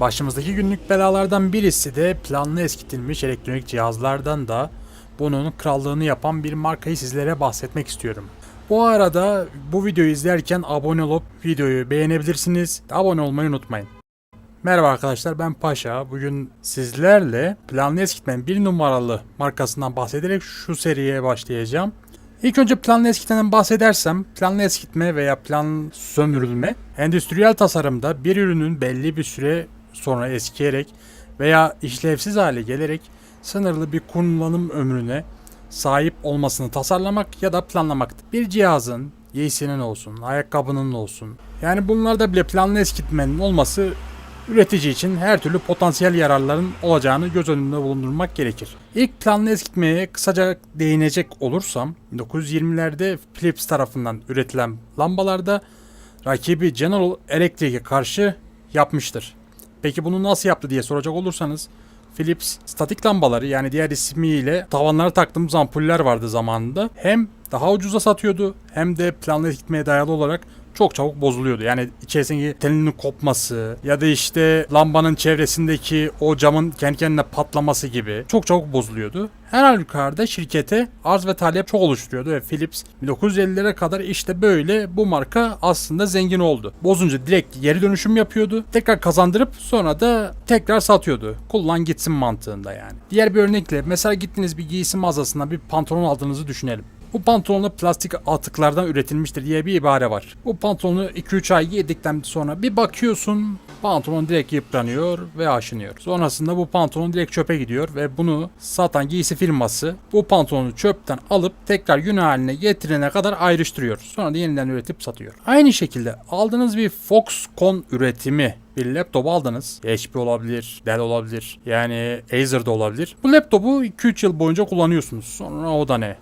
Başımızdaki günlük belalardan birisi de planlı eskitilmiş elektronik cihazlardan da bunun krallığını yapan bir markayı sizlere bahsetmek istiyorum. Bu arada bu videoyu izlerken abone olup videoyu beğenebilirsiniz. Abone olmayı unutmayın. Merhaba arkadaşlar ben Paşa. Bugün sizlerle planlı eskitmenin bir numaralı markasından bahsederek şu seriye başlayacağım. İlk önce planlı eskitmeden bahsedersem, planlı eskitme veya plan sömürülme, endüstriyel tasarımda bir ürünün belli bir süre sonra eskiyerek veya işlevsiz hale gelerek sınırlı bir kullanım ömrüne sahip olmasını tasarlamak ya da planlamaktır. Bir cihazın, giysinin olsun, ayakkabının olsun. Yani bunlarda bile planlı eskitmenin olması üretici için her türlü potansiyel yararların olacağını göz önünde bulundurmak gerekir. İlk planlı eskitmeye kısaca değinecek olursam 1920'lerde Philips tarafından üretilen lambalarda rakibi General Electric'e karşı yapmıştır. Peki bunu nasıl yaptı diye soracak olursanız Philips statik lambaları yani diğer ismiyle tavanlara taktığımız ampuller vardı zamanında. Hem daha ucuza satıyordu hem de planlı eskitmeye dayalı olarak çok çabuk bozuluyordu. Yani içerisindeki telinin kopması ya da işte lambanın çevresindeki o camın kendi kendine patlaması gibi çok çabuk bozuluyordu. Her halükarda şirkete arz ve talep çok oluşturuyordu ve Philips 1950'lere kadar işte böyle bu marka aslında zengin oldu. Bozunca direkt geri dönüşüm yapıyordu. Tekrar kazandırıp sonra da tekrar satıyordu. Kullan gitsin mantığında yani. Diğer bir örnekle mesela gittiniz bir giysi mağazasından bir pantolon aldığınızı düşünelim. Bu pantolonu plastik atıklardan üretilmiştir diye bir ibare var. Bu pantolonu 2-3 ay giydikten sonra bir bakıyorsun pantolon direkt yıpranıyor ve aşınıyor. Sonrasında bu pantolon direkt çöpe gidiyor ve bunu satan giysi firması bu pantolonu çöpten alıp tekrar gün haline getirene kadar ayrıştırıyor. Sonra da yeniden üretip satıyor. Aynı şekilde aldığınız bir Foxconn üretimi bir laptop aldınız. HP olabilir, Dell olabilir. Yani Acer'da olabilir. Bu laptopu 2-3 yıl boyunca kullanıyorsunuz. Sonra o da ne?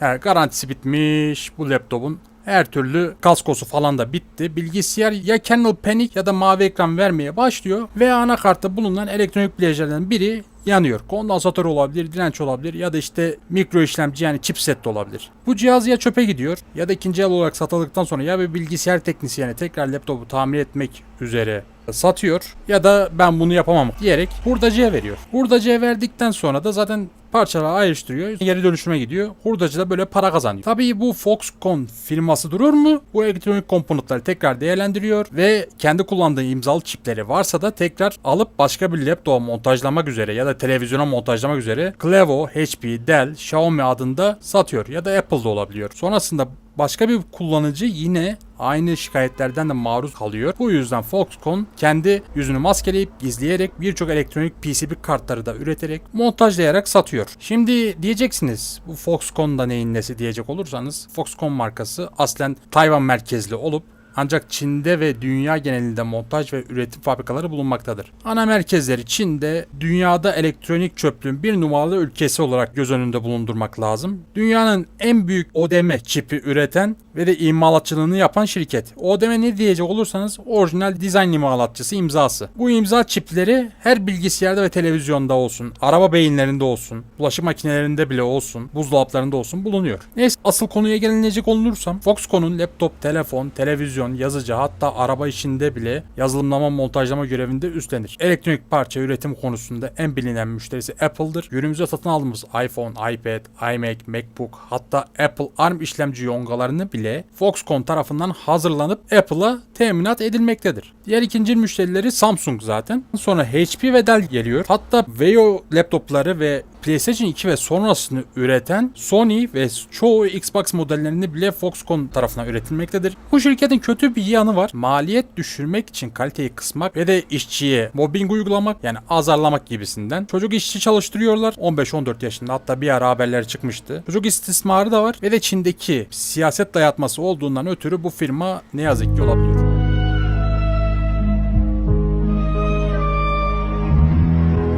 Yani garantisi bitmiş bu laptopun. Her türlü kaskosu falan da bitti. Bilgisayar ya Kernel Panic ya da mavi ekran vermeye başlıyor ve anakartta bulunan elektronik bileşenlerden biri yanıyor. Kondansatör olabilir, direnç olabilir ya da işte mikro işlemci yani chipset de olabilir. Bu cihaz ya çöpe gidiyor ya da ikinci el olarak satıldıktan sonra ya bir bilgisayar teknisyeni tekrar laptopu tamir etmek üzere satıyor ya da ben bunu yapamam diyerek hurdacıya veriyor. Hurdacıya verdikten sonra da zaten parçaları ayrıştırıyor. Geri dönüşüme gidiyor. Hurdacı da böyle para kazanıyor. Tabii bu Foxconn firması durur mu? Bu elektronik komponentleri tekrar değerlendiriyor ve kendi kullandığı imzalı çipleri varsa da tekrar alıp başka bir laptopa montajlamak üzere ya da televizyona montajlamak üzere Clevo, HP, Dell, Xiaomi adında satıyor ya da Apple'da olabiliyor. Sonrasında başka bir kullanıcı yine aynı şikayetlerden de maruz kalıyor. Bu yüzden Foxconn kendi yüzünü maskeleyip gizleyerek birçok elektronik PCB kartları da üreterek montajlayarak satıyor. Şimdi diyeceksiniz bu Foxconn da neyin nesi diyecek olursanız Foxconn markası aslen Tayvan merkezli olup ancak Çin'de ve dünya genelinde montaj ve üretim fabrikaları bulunmaktadır. Ana merkezleri Çin'de dünyada elektronik çöplüğün bir numaralı ülkesi olarak göz önünde bulundurmak lazım. Dünyanın en büyük ODM çipi üreten ve de imalatçılığını yapan şirket. ODM ne diyecek olursanız orijinal dizayn imalatçısı imzası. Bu imza çipleri her bilgisayarda ve televizyonda olsun, araba beyinlerinde olsun, bulaşık makinelerinde bile olsun, buzdolaplarında olsun bulunuyor. Neyse asıl konuya gelinecek olursam Foxconn'un laptop, telefon, televizyon, yazıcı hatta araba içinde bile yazılımlama montajlama görevinde üstlenir. Elektronik parça üretim konusunda en bilinen müşterisi Apple'dır. Günümüzde satın aldığımız iPhone, iPad, iMac, MacBook hatta Apple ARM işlemci yongalarını bile Foxconn tarafından hazırlanıp Apple'a teminat edilmektedir. Diğer ikinci müşterileri Samsung zaten. Sonra HP ve Dell geliyor. Hatta Veo laptopları ve PlayStation 2 ve sonrasını üreten Sony ve çoğu Xbox modellerini bile Foxconn tarafından üretilmektedir. Bu şirketin kötü bir yanı var. Maliyet düşürmek için kaliteyi kısmak ve de işçiye mobbing uygulamak yani azarlamak gibisinden. Çocuk işçi çalıştırıyorlar. 15-14 yaşında hatta bir ara haberler çıkmıştı. Çocuk istismarı da var ve de Çin'deki siyaset dayatması olduğundan ötürü bu firma ne yazık ki olabiliyor.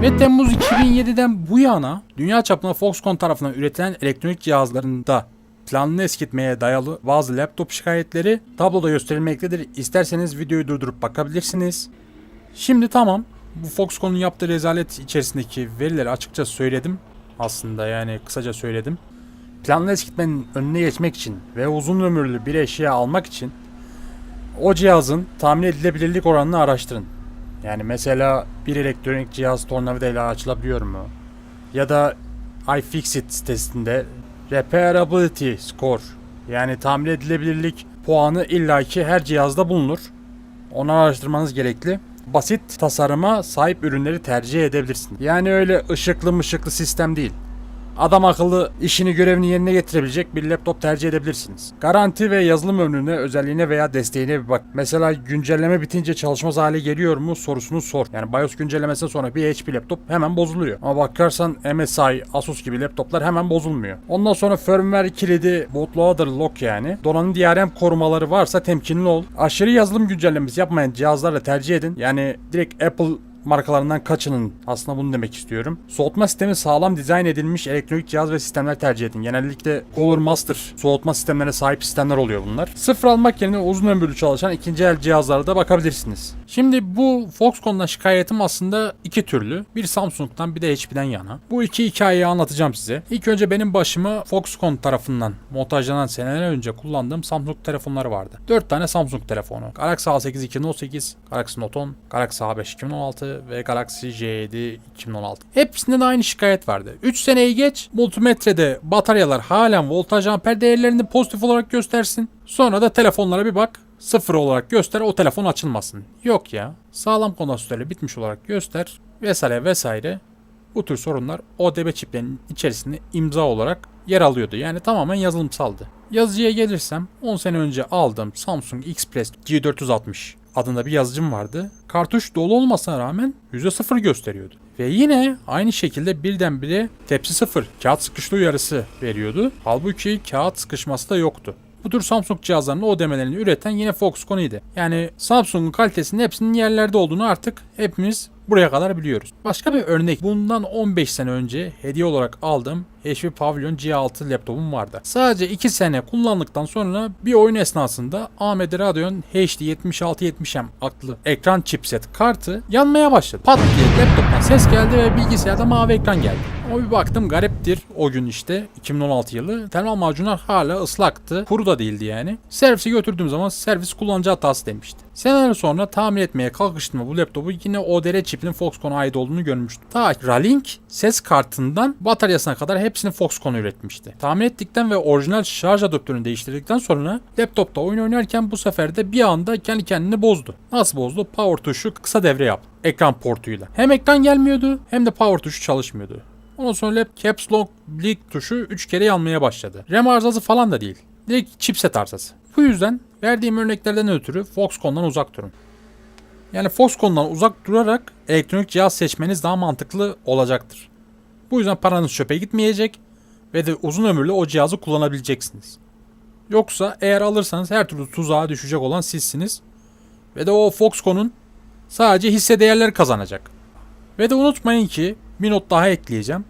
Ve Temmuz 2007'den bu yana dünya çapında Foxconn tarafından üretilen elektronik cihazlarında planlı eskitmeye dayalı bazı laptop şikayetleri tabloda gösterilmektedir. İsterseniz videoyu durdurup bakabilirsiniz. Şimdi tamam. Bu Foxconn'un yaptığı rezalet içerisindeki verileri açıkça söyledim. Aslında yani kısaca söyledim. Planlı eskitmenin önüne geçmek için ve uzun ömürlü bir eşya almak için o cihazın tahmin edilebilirlik oranını araştırın. Yani mesela bir elektronik cihaz tornavidayla açılabiliyor mu? Ya da iFixit sitesinde repairability score yani tamir edilebilirlik puanı illaki her cihazda bulunur. Onu araştırmanız gerekli. Basit tasarıma sahip ürünleri tercih edebilirsiniz. Yani öyle ışıklı mışıklı sistem değil. Adam akıllı işini görevini yerine getirebilecek bir laptop tercih edebilirsiniz. Garanti ve yazılım ömrüne, özelliğine veya desteğine bir bak. Mesela güncelleme bitince çalışmaz hale geliyor mu sorusunu sor. Yani BIOS güncellemesinden sonra bir HP laptop hemen bozuluyor. Ama bakarsan MSI, Asus gibi laptoplar hemen bozulmuyor. Ondan sonra firmware kilidi bootloader lock yani. Donanım DRM korumaları varsa temkinli ol. Aşırı yazılım güncellemesi yapmayan cihazlarla tercih edin. Yani direkt Apple markalarından kaçının aslında bunu demek istiyorum. Soğutma sistemi sağlam dizayn edilmiş elektronik cihaz ve sistemler tercih edin. Genellikle Cooler Master soğutma sistemlerine sahip sistemler oluyor bunlar. Sıfır almak yerine uzun ömürlü çalışan ikinci el cihazlara da bakabilirsiniz. Şimdi bu Foxconn'dan şikayetim aslında iki türlü. Bir Samsung'dan bir de HP'den yana. Bu iki hikayeyi anlatacağım size. İlk önce benim başıma Foxconn tarafından montajlanan seneler önce kullandığım Samsung telefonları vardı. 4 tane Samsung telefonu. Galaxy A8 2018, Galaxy Note 10, Galaxy A5 2016 ve Galaxy J7 2016. Hepsinde de aynı şikayet vardı. 3 seneyi geç multimetrede bataryalar halen voltaj amper değerlerini pozitif olarak göstersin. Sonra da telefonlara bir bak sıfır olarak göster o telefon açılmasın. Yok ya sağlam kondansatörle bitmiş olarak göster vesaire vesaire. Bu tür sorunlar ODB çiplerinin içerisinde imza olarak yer alıyordu. Yani tamamen yazılımsaldı. Yazıcıya gelirsem 10 sene önce aldığım Samsung Express G460 adında bir yazıcım vardı. Kartuş dolu olmasına rağmen %0 gösteriyordu. Ve yine aynı şekilde birdenbire tepsi sıfır kağıt sıkışlı uyarısı veriyordu. Halbuki kağıt sıkışması da yoktu. Bu tür Samsung cihazlarının o demelerini üreten yine Foxconn idi. Yani Samsung'un kalitesinin hepsinin yerlerde olduğunu artık hepimiz buraya kadar biliyoruz. Başka bir örnek bundan 15 sene önce hediye olarak aldığım HP Pavilion G6 laptopum vardı. Sadece 2 sene kullandıktan sonra bir oyun esnasında AMD Radeon HD 7670M adlı ekran chipset kartı yanmaya başladı. Pat diye laptoptan ses geldi ve bilgisayarda mavi ekran geldi. Ama bir baktım gariptir o gün işte 2016 yılı. Termal macunlar hala ıslaktı. Kuru da değildi yani. Servise götürdüğüm zaman servis kullanıcı hatası demişti. Seneler sonra tamir etmeye kalkıştığımda bu laptopu yine ODR çipinin Foxconn'a ait olduğunu görmüştüm. Ta Ralink ses kartından bataryasına kadar hepsini Foxconn üretmişti. Tamir ettikten ve orijinal şarj adaptörünü değiştirdikten sonra laptopta oyun oynarken bu sefer de bir anda kendi kendini bozdu. Nasıl bozdu? Power tuşu kısa devre yaptı. Ekran portuyla. Hem ekran gelmiyordu hem de power tuşu çalışmıyordu. Ondan sonra lap caps lock bleed tuşu 3 kere yanmaya başladı. RAM arızası falan da değil. Direkt chipset arızası. Bu yüzden verdiğim örneklerden ötürü Foxconn'dan uzak durun. Yani Foxconn'dan uzak durarak elektronik cihaz seçmeniz daha mantıklı olacaktır. Bu yüzden paranız çöpe gitmeyecek ve de uzun ömürlü o cihazı kullanabileceksiniz. Yoksa eğer alırsanız her türlü tuzağa düşecek olan sizsiniz ve de o Foxconn'un sadece hisse değerleri kazanacak. Ve de unutmayın ki bir not daha ekleyeceğim.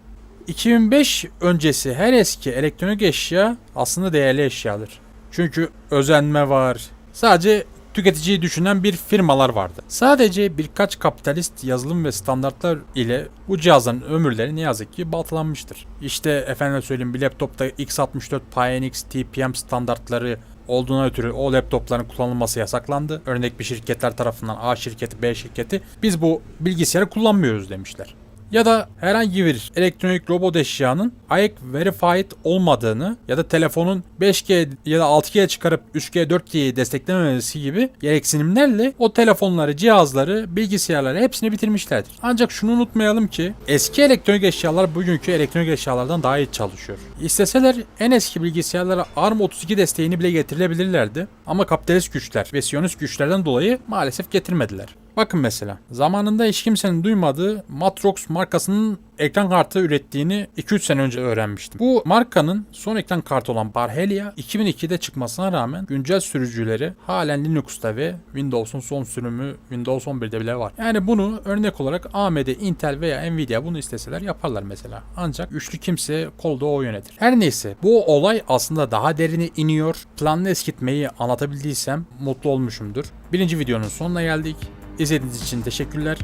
2005 öncesi her eski elektronik eşya aslında değerli eşyadır. Çünkü özenme var. Sadece tüketiciyi düşünen bir firmalar vardı. Sadece birkaç kapitalist yazılım ve standartlar ile bu cihazların ömürleri ne yazık ki baltalanmıştır. İşte efendim söyleyeyim bir laptopta x64 PyNX TPM standartları olduğuna ötürü o laptopların kullanılması yasaklandı. Örnek bir şirketler tarafından A şirketi, B şirketi biz bu bilgisayarı kullanmıyoruz demişler. Ya da herhangi bir elektronik robot eşyanın IEC verified olmadığını ya da telefonun 5G ya da 6G çıkarıp 3G 4G'yi desteklememesi gibi gereksinimlerle o telefonları, cihazları, bilgisayarları hepsini bitirmişlerdir. Ancak şunu unutmayalım ki eski elektronik eşyalar bugünkü elektronik eşyalardan daha iyi çalışıyor. İsteseler en eski bilgisayarlara ARM32 desteğini bile getirebilirlerdi ama kapitalist güçler ve siyonist güçlerden dolayı maalesef getirmediler. Bakın mesela zamanında hiç kimsenin duymadığı Matrox markasının ekran kartı ürettiğini 2-3 sene önce öğrenmiştim. Bu markanın son ekran kartı olan Barhelia 2002'de çıkmasına rağmen güncel sürücüleri halen Linux'ta ve Windows'un son sürümü Windows 11'de bile var. Yani bunu örnek olarak AMD, Intel veya Nvidia bunu isteseler yaparlar mesela. Ancak üçlü kimse kolda o yönetir. Her neyse bu olay aslında daha derine iniyor. Planlı eskitmeyi anlatabildiysem mutlu olmuşumdur. Birinci videonun sonuna geldik. İzlediğiniz için teşekkürler.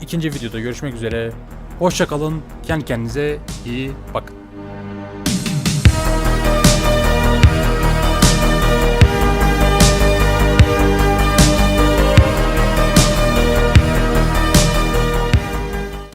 İkinci videoda görüşmek üzere. Hoşçakalın. Kendi kendinize iyi bakın.